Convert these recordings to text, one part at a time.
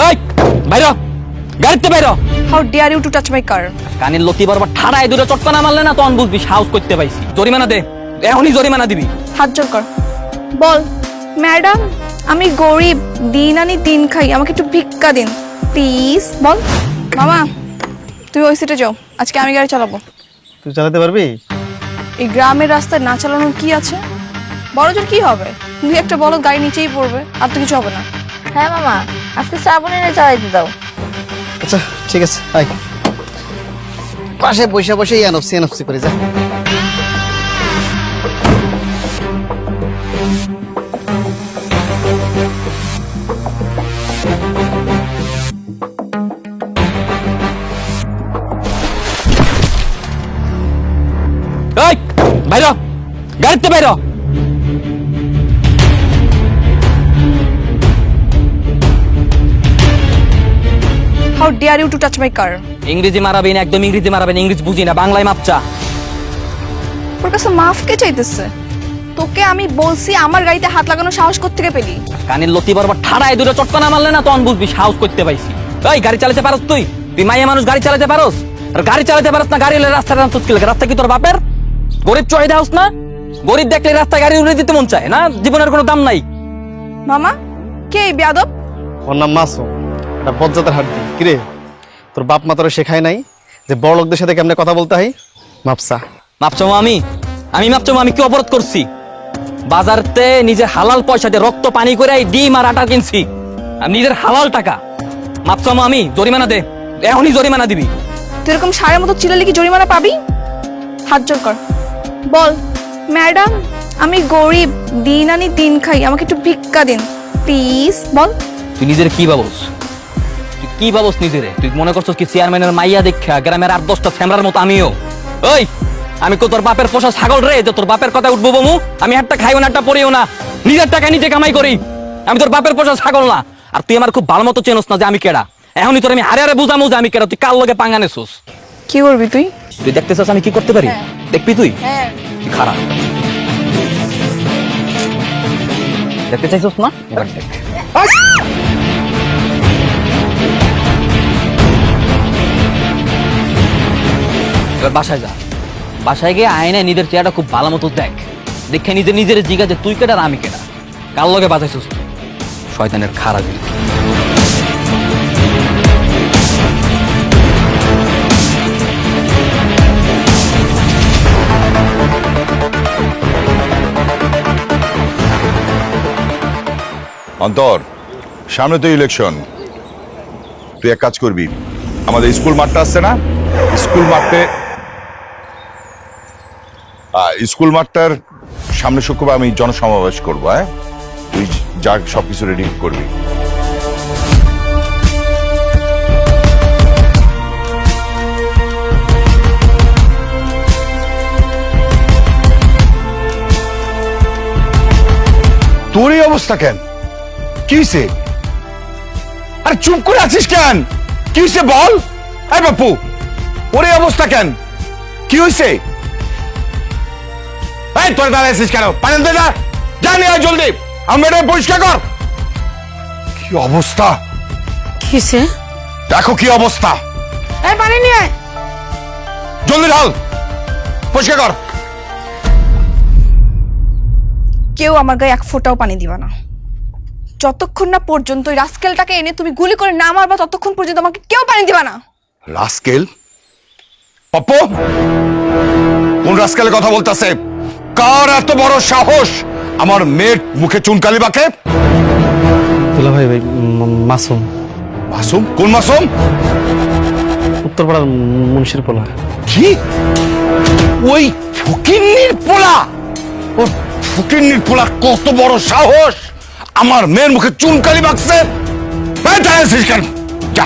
এই বাইর গাড়িতে বাইর। How dare you to touch my car কানের লতি বরাবর ঠাড়ায় দুটো চটকানা মারলে না তখন বুঝবি সাহস করতে পাইছি। জরিমানা দে এখনই জরিমানা দিবি। হাত জোর কর। বল ম্যাডাম আমি গরিব দিন আনি দিন খাই আমাকে একটু ভিক্ষা দিন। প্লিজ বল। মামা তুমি ওই সিটে যাও আজকে আমি গাড়ি চালাবো। তুই চালাতে পারবি? এই গ্রামের রাস্তায় না চালানোর কি আছে? বড় জোর কি হবে? দুই একটা বলো গাড়ি নিচেই পড়বে আর তো কিছু হবে না। হ্যাঁ মামা। আজকে শ্রাবণী এনে চালাইতে দাও। আচ্ছা ঠিক আছে আয়। পাশে বসে বসে এনফসি এনফসি করে যা। বাইর গাড়িতে বাইর how dare you to touch my car ইংরেজি মারাবেন একদম ইংরেজি মারাবেন ইংরেজি বুঝি না বাংলায় মাপচা ওর কাছে মাফ কে চাইতেছে? তোকে আমি বলছি আমার গাড়িতে হাত লাগানোর সাহস কোত্থেকে পেলি? কানের লতি বরাবর ঠাড়ায় দুটো চটকানা মারলে না তখন বুঝবি সাহস করতে পাইছি। এই গাড়ি চালাতে পারস তুই? তুই মাইয়া মানুষ গাড়ি চালাতে পারস? আর গাড়ি চালাতে পারস না গাড়ি এলে রাস্তা রাস্তা কি লাগে। রাস্তা কি তোর বাপের? গরিব চাহিদা হাউস না? গরিব দেখলে রাস্তায় গাড়ি উড়ে দিতে মন চায় না? জীবনের কোনো দাম নাই। মামা কে বেয়াদব? ওর নাম মাসুম। এটা বজ্জাতের হাড্ডি। কিরে তোর বাপ মা তোরা শেখায় নাই যে বড় লোকদের সাথে কেমনে কথা বলতে হয়? মাপসা মাপচো আমি? আমি মাপচো আমি কি অপরাধ করছি? বাজারতে নিজের হালাল পয়সা দিয়ে রক্ত পানি করে এই ডিম আর আটা কিনছি। আমি নিজের হালাল টাকা। মাপচো আমি? জরিমানা দে। এখনই জরিমানা দিবি। তুই এরকম সারের মতো চিলালে কি জরিমানা পাবি? হাত জোর কর। বল ম্যাডাম আমি গরিব দিন আনি দিন খাই আমাকে একটু ভিক্ষা দিন। প্লিজ বল। তুই নিজের কি ভাবস? কি ভাবস নিজেরে? তুই মনে করছস কি চেয়ারম্যানের মাইয়া দেখা গ্রামের আট দশটা ফ্যামরার মতো আমিও? ওই আমি কো তোর বাপের পোষা ছাগল রে যে তোর বাপের কথা উঠবো বমু? আমি একটা খাইও না একটা পড়িও না। নিজের টাকা নিজে কামাই করি। আমি তোর বাপের পোষা ছাগল না। আর তুই আমার খুব ভালো মতো চেনস না যে আমি কেডা। এখনই তোর আমি হারে হারে বুঝামু যে আমি কেডা। তুই কার লগে পাঙ্গানে সুস কি করবি তুই? তুই দেখতে চাস আমি কি করতে পারি? দেখবি তুই? হ্যাঁ। খারাপ। দেখতে চাইছস না? দেখ। এবার বাসায় যা। বাসায় গিয়ে আয়নায় নিজের চেহারাটা খুব ভালো মতো দেখ। দেখে নিজে নিজের জিগা যে, তুই কেটা আর আমি কেটা কার লগে বাজাইছিস তুই? শয়তানের খারাপ অন্তর, সামনে তো ইলেকশন তুই এক কাজ করবি। আমাদের স্কুল মাঠটা আসছে না? স্কুল মাঠে স্কুল মাঠটার সামনে শুক্রবার আমি জনসমাবেশ করব হ্যাঁ? তুই যা সবকিছু রেডি করবি। তোর এই অবস্থা কেন? কি সে আরে চুপ করে আছিস কেন? কি সে বল? এই বাপু, ওর এই অবস্থা কেন? কি হয়েছে এই তোর দাঁড়ায় আছিস কেন? পানি দে যা নিয়ে আয় জলদি। আমরা এটা পরিষ্কার কর। কি অবস্থা? কিসে? দেখো কি অবস্থা। এই পানি নিয়ে আয়। জলদি ঢাল। পরিষ্কার কর। কেউ আমার গায়ে এক ফোঁটাও পানি দিবা না। যতক্ষণ না পর্যন্ত ওই রাস্কেলটাকে এনে তুমি গুলি করে না মারবা ততক্ষণ পর্যন্ত আমাকে কেউ পানি দিবা না। রাস্কেল? পপ্পু? কোন রাস্কেলের কথা বলতেছে? কার এত বড় সাহস? আমার মেয়ের মুখে চুনকালি বাকে? দুলা ভাই ভাই ম- মাসুম। মাসুম? কোন মাসুম? উত্তরপাড়ার মুন্সির পোলা। কি? ওই ফকিন্নির পোলা! ও ফকিন্নির পোলা কত বড় সাহস! আমার মেয়ের মুখে চুনকালি বাকছে। আছিস কেন। যা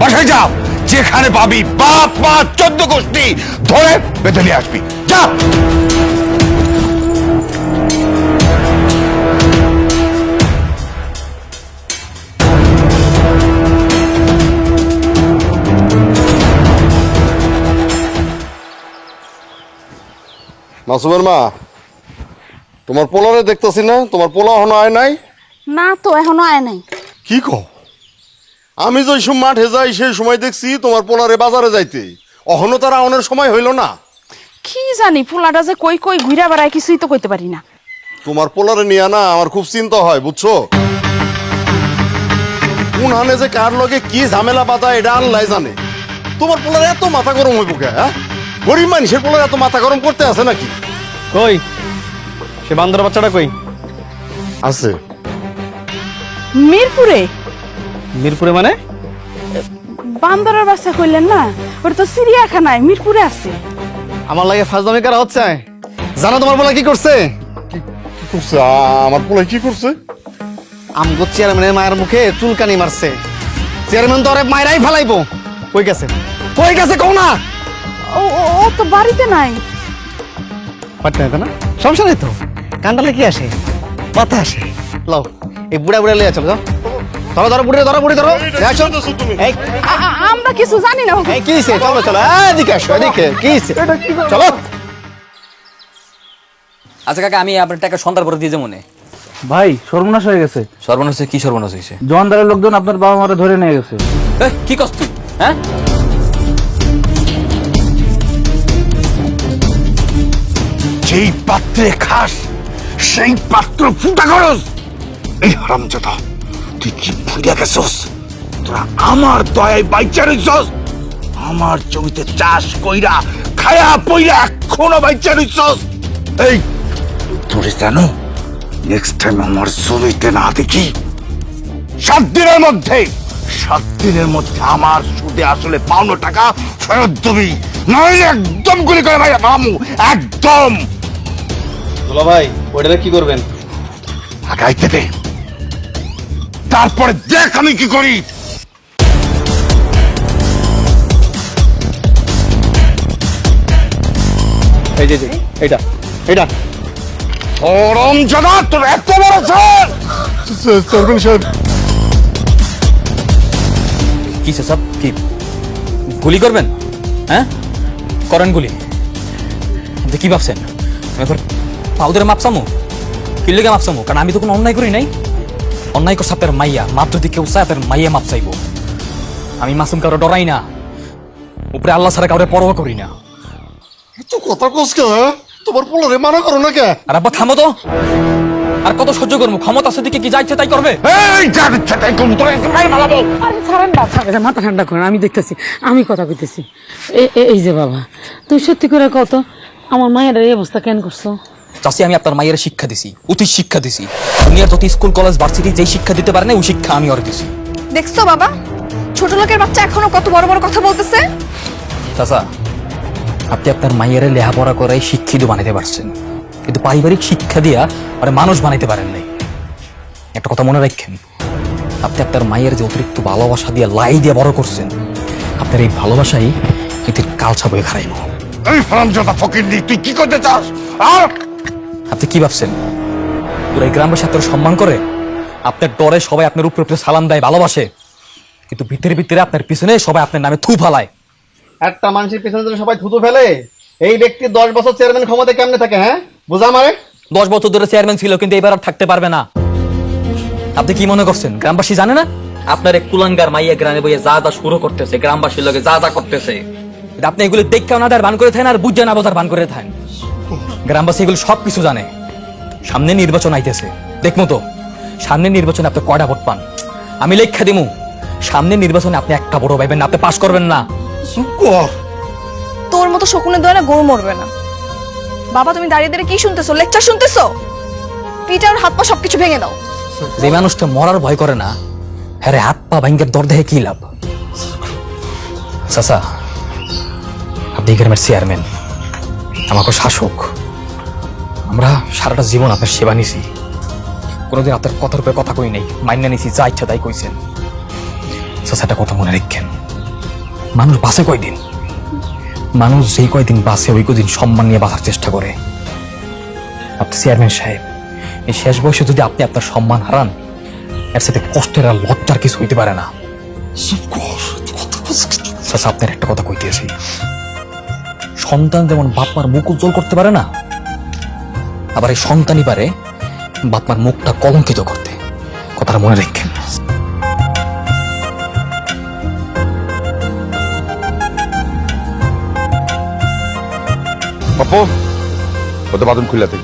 বাসায় যা। যেখানে পাবি বাপ মা চোদ্দ গোষ্ঠী ধরে বেঁধে নিয়ে আসবি। যা! মাসুমের মা তোমার পোলারে দেখতেছি না? তোমার পোলা এখনও আয় নাই? না তো এখনও আয় নাই। কি কো আমি যে সব মাঠে যাই সেই সময় দেখছি তোমার পোলারে বাজারে যাইতে। অহনো তার আউনের সময় হইল না। কি জানি ফুলাটা যে কই কই ঘুরা বেড়ায় কিছুই তো কইতে পারি না। তোমার পোলারে নিয়ে না আমার খুব চিন্তা হয় বুঝছ? কোন হানে যে কার লগে কি ঝামেলা বাধা এটা আল্লাহ জানে। তোমার পোলার এত মাথা গরম হইব কে হ্যাঁ? গরিব মানুষের পোলার এত মাথা গরম করতে আছে নাকি? কই? সে বান্দর বাচ্চাটা কই? আছে। মিরপুরে? মিরপুরে মানে? বান্দরের বাচ্চা কইলেন না? ওটা তো চিড়িয়াখানায় মিরপুরে আছে। আমার লাগে ফাজলামি করা হচ্ছে। জানো তোমার বলা কি করছে? কি করছে? আমার পোলাই কি করছে? আমগো চেয়ারম্যানের মায়ের মুখে চুলকানি মারছে। চেয়ারম্যান তো আরে মায়েরাই ফেলাইবো। কই গেছে? কই গেছে কও না? ও তো বাড়িতে নাই। পারতে না? না সমস্যা নেই তো? কান্ডালে কি আসে? মাথা আসে। লও এই বুড়া বুড়া লিয়ে চলো ধরো ধরো বুড়ি ধরো বুড়ি ধরো। দেখো তুমি এই আ- আ- আমরা কিছু জানি না। এই কি হইছে? চলো চলো এদিকে আসো এদিকে কি হইছে? চলো। আচ্ছা কাকা আমি আপনার টাকা সন্ধ্যার পরে দিয়ে মনে ভাই সর্বনাশ হয়ে গেছে। সর্বনাশ কি সর্বনাশ হয়েছে? জোয়ানদারের লোকজন আপনার বাবা মারা ধরে নিয়ে গেছে। কি তুই? হ্যাঁ? যেই পাত্রে খাস, সেই পাত্র ফুটা করস এই হারামজাদা, তুই কি ভুলিয়া গেছস? তোরা আমার দয়ায় বাইচা রইছস। আমার জমিতে চাষ কইরা, খায়া পইরা এখনও বাইচা রইছস। এই, তোরে জানো নেক্সট টাইম আমার জমিতে না দেখি, সাত দিনের মধ্যে, সাত দিনের মধ্যে আমার সুদে আসলে পাওনো টাকা ফেরত দিবি। নইলে একদম গুলি করে ভাই মামু একদম। দুলা ভাই ওইটা কি করবেন? আগাইতে দে তারপরে দেখ আমি কি করি। এই যে জানা তোর এত বড় স্যার। চেয়ারম্যান সাহেব কি সব কি গুলি করবেন? হ্যাঁ? করেন গুলি। আপনি কি ভাবছেন? আমি পাউদের মাপসামু কি লেগে মাপসামু কারণ আমি তো কোনো অন্যায় করি নাই। অন্যায় করছে আপনার মাইয়া। মাপ যদি কেউ চায় আপনার মাইয়া মাপ চাইব। আমি মাসুম কারও ডরাই না। উপরে আল্লাহ ছাড়া কাউরে পরোয়া করি না। তো কথা কস কে? তোমার পোলারে মানা করো না কে? আর আব্বা থামো তো। আর কত সহ্য করব? ক্ষমতা আছে দিকে কি যা ইচ্ছে তাই করবে? মাথা ঠান্ডা করেন আমি দেখতেছি আমি কথা কইতেছি। এই যে বাবা তুই সত্যি করে কত আমার মায়ের এই অবস্থা কেন করছ? চাষি আমি আপনার মায়ের শিক্ষা দিছি অতি শিক্ষা দিছি। দুনিয়ার যত স্কুল কলেজ ভার্সিটি যেই শিক্ষা দিতে পারে না ওই শিক্ষা আমি ওর দিছি। দেখছ বাবা ছোট লোকের বাচ্চা এখনও কত বড় বড় কথা বলতেছে? চাচা আপনি আপনার মায়ের লেহাপড়া করে শিক্ষিত বানাইতে পারছেন। কিন্তু পারিবারিক শিক্ষা দিয়া আরে মানুষ বানাইতে পারেন নাই। একটা কথা মনে রাখেন আপনি আপনার মায়ের যে অতিরিক্ত ভালোবাসা দিয়ে লাই দিয়ে বড় করছেন আপনার এই ভালোবাসাই এটির কালছা বয়ে খারাইব এই হারামজাদা ফকির তুই কি করতে চাস? আর আপনি কি ভাবছেন? পুরো এই গ্রামবাসী আপনার সম্মান করে? আপনার ডরে সবাই আপনার উপরে উপরে সালাম দেয় ভালোবাসে। কিন্তু ভিতরে ভিতরে আপনার পিছনে সবাই আপনার নামে থু ফালায়। একটা মানুষের পেছনে যদি সবাই থুতু ফেলে এই ব্যক্তি দশ বছর চেয়ারম্যান ক্ষমতা কেমনে থাকে হ্যাঁ? বুঝা মারে দশ বছর ধরে চেয়ারম্যান ছিল কিন্তু এবার আর থাকতে পারবে না। আপনি কি মনে করছেন? গ্রামবাসী জানে না? আপনার এক কুলাঙ্গার মাইয়া গ্রামে বইয়ে যা যা শুরু করতেছে গ্রামবাসীর লোকে যা যা করতেছে। আপনি এগুলো দেখে ওনাদের ভান করে থাকেন আর বুঝে না বোঝার ভান করে থাকেন। গ্রামবাসী এগুলো সব কিছু জানে। সামনে নির্বাচন আইতেছে। দেখমো তো সামনে নির্বাচনে আপনি কয়টা ভোট পান? আমি লেখা দিমু সামনে নির্বাচনে আপনি একটা ভোটও পাইবেন না আপনি পাশ করবেন না। তোর মতো শকুনের দোয়া না গরু মরবে না। বাবা তুমি দাঁড়িয়ে দাঁড়িয়ে কি শুনতেছো? লেকচার শুনতেছো? পিটার হাত পা সবকিছু ভেঙে দাও। যে মানুষটা মরার ভয় করে না হ্যাঁ রে, হাত পা ভাঙ্গের দর দেহে কি লাভ? চাচা আপনি গ্রামের চেয়ারম্যান আমাকে শাসক। আমরা সারাটা জীবন আপনার সেবা নিছি। কোনোদিন আপনার কথার উপরে কথা কই নাই। মাইনা নিছি যা ইচ্ছা তাই কইছেন। একটা কথা মনে রাখেন। মানুষ বাঁচে কয়দিন? মানুষ যেই কয়দিন বাঁচে ওই কদিন সম্মান নিয়ে বাঁচার চেষ্টা করে। আপনি চেয়ারম্যান সাহেব এই শেষ বয়সে যদি আপনি আপনার সম্মান হারান এর সাথে কষ্টের আর লজ্জার কিছু হইতে পারে না। আপনার একটা কথা কইতেছি। সন্তান যেমন বাপমার মুখ উজ্জ্বল করতে পারে না আবার এই সন্তানই পারে বাপমার মুখটা কলঙ্কিত করতে। কথাটা মনে রাখেন। বাপু ও তো বাদন খুললাতে।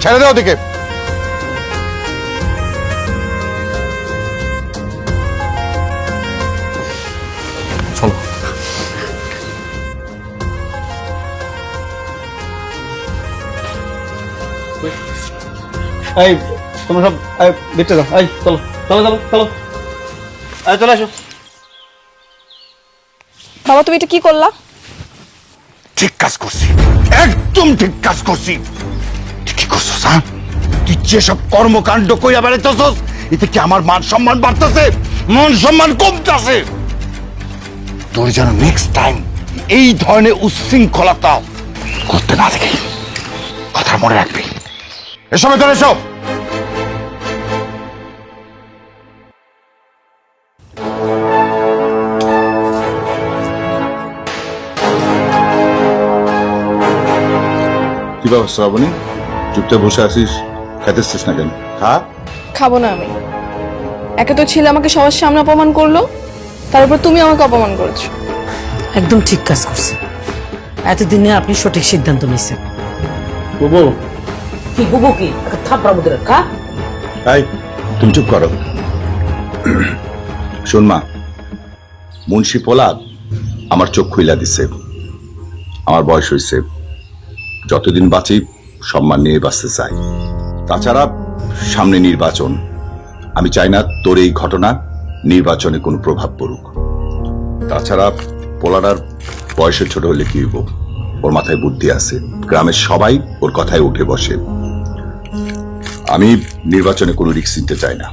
ছেড়ে দাও ওদিকে। এই তোমরা সব দেখতে এই চলো চলো চলো চলো। এই চলে আসো বাবা তুমি এটা কি করলা? ঠিক কাজ করছি। একদম ঠিক কাজ করছি। কি করছিস হ্যাঁ? তুই যেসব কর্মকাণ্ড কইয়া বেড়াইতেছস এতে কি আমার মান সম্মান বাড়তেছে? মান সম্মান কমতেছে? তোর যেন নেক্সট টাইম এই ধরনের উচ্ছৃঙ্খলতা করতে না দেখি কথা মনে রাখবি। এসব তোর এসব কি ব্যাপার শ্রাবণী চুপচাপ বসে আসিস খাইতেছিস না কেন? খা। খাব না আমি। একে তো ছেলে আমাকে সবার সামনে অপমান করল তারপর তুমি আমাকে অপমান করেছ। একদম ঠিক কাজ করছে। এতদিনে আপনি সঠিক সিদ্ধান্ত নিয়েছেন। বুবু কি কি থাপড়া কা এই তুমি চুপ করো শোন মা মুন্সি পোলাদ আমার চোখ খুইলা দিছে। আমার বয়স হয়েছে যতদিন বাঁচি, সম্মান নিয়ে বাঁচতে চাই। তাছাড়া সামনে নির্বাচন। আমি চাই না তোর এই ঘটনা নির্বাচনে কোনো প্রভাব পড়ুক। তাছাড়া পোলাডার বয়সে ছোট হলে কি হইব? ওর মাথায় বুদ্ধি আছে। গ্রামের সবাই ওর কথায় উঠে বসে। আমি নির্বাচনে কোনো রিক্স নিতে চাই না।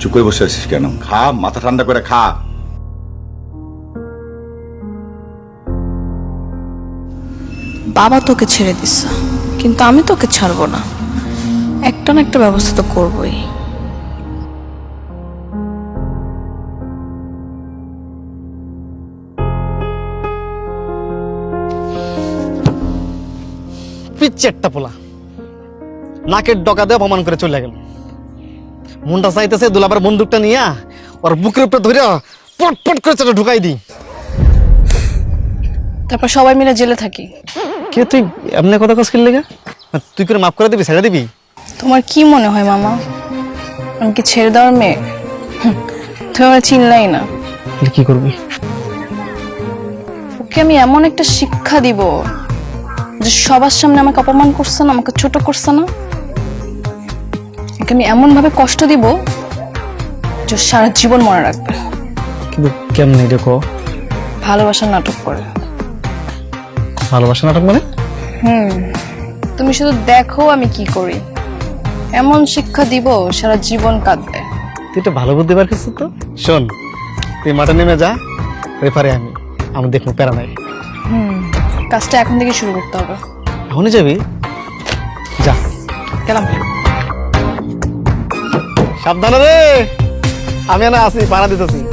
চুপ করে বসে আছিস কেন? খা, মাথা ঠান্ডা করে খা। বাবা তোকে ছেড়ে দিস কিন্তু আমি তোকে ছাড়বো না। একটা না একটা ব্যবস্থা তো করবোই। পিচ্ছে একটা পোলা। নাকের ডকা দিয়ে অপমান করে চলে গেল। মনটা চাইতেছে দুলাবার বন্দুকটা নিয়ে ওর বুকের উপরে ধরে পট পট করে সেটা ঢুকাই দিই। তারপর সবাই মিলে জেলে থাকি। কে তুই এমনি কথা খেললি গা তুই করে মাফ করে দিবি ছেড়ে দিবি? তোমার কি মনে হয় মামা? আমি কি ছেড়ে দেওয়ার মেয়ে? তুমি আমার চিনলাই না। কি করবি? ওকে আমি এমন একটা শিক্ষা দিব যে সবার সামনে আমাকে অপমান করছে না আমাকে ছোট করছে না। আমি এমন ভাবে কষ্ট দিব যে সারা জীবন মনে রাখবে। কিন্তু কেমনি দেখো ভালোবাসার নাটক করে। ভালোবাসা নাটক মানে? হুম তুমি শুধু দেখো আমি কি করি। এমন শিক্ষা দিব সারা জীবন কাঁদবে। তুই একটা ভালো বুদ্ধি বার করছিস তো। শোন তুই মাঠে নেমে যা রেফারে আমি। আমি দেখব প্যারা নাই কাজটা এখন থেকে শুরু করতে হবে। এখনই যাবি? যা। গেলাম। সাবধানে রে! আমি না আসি পাড়া দিতেছি।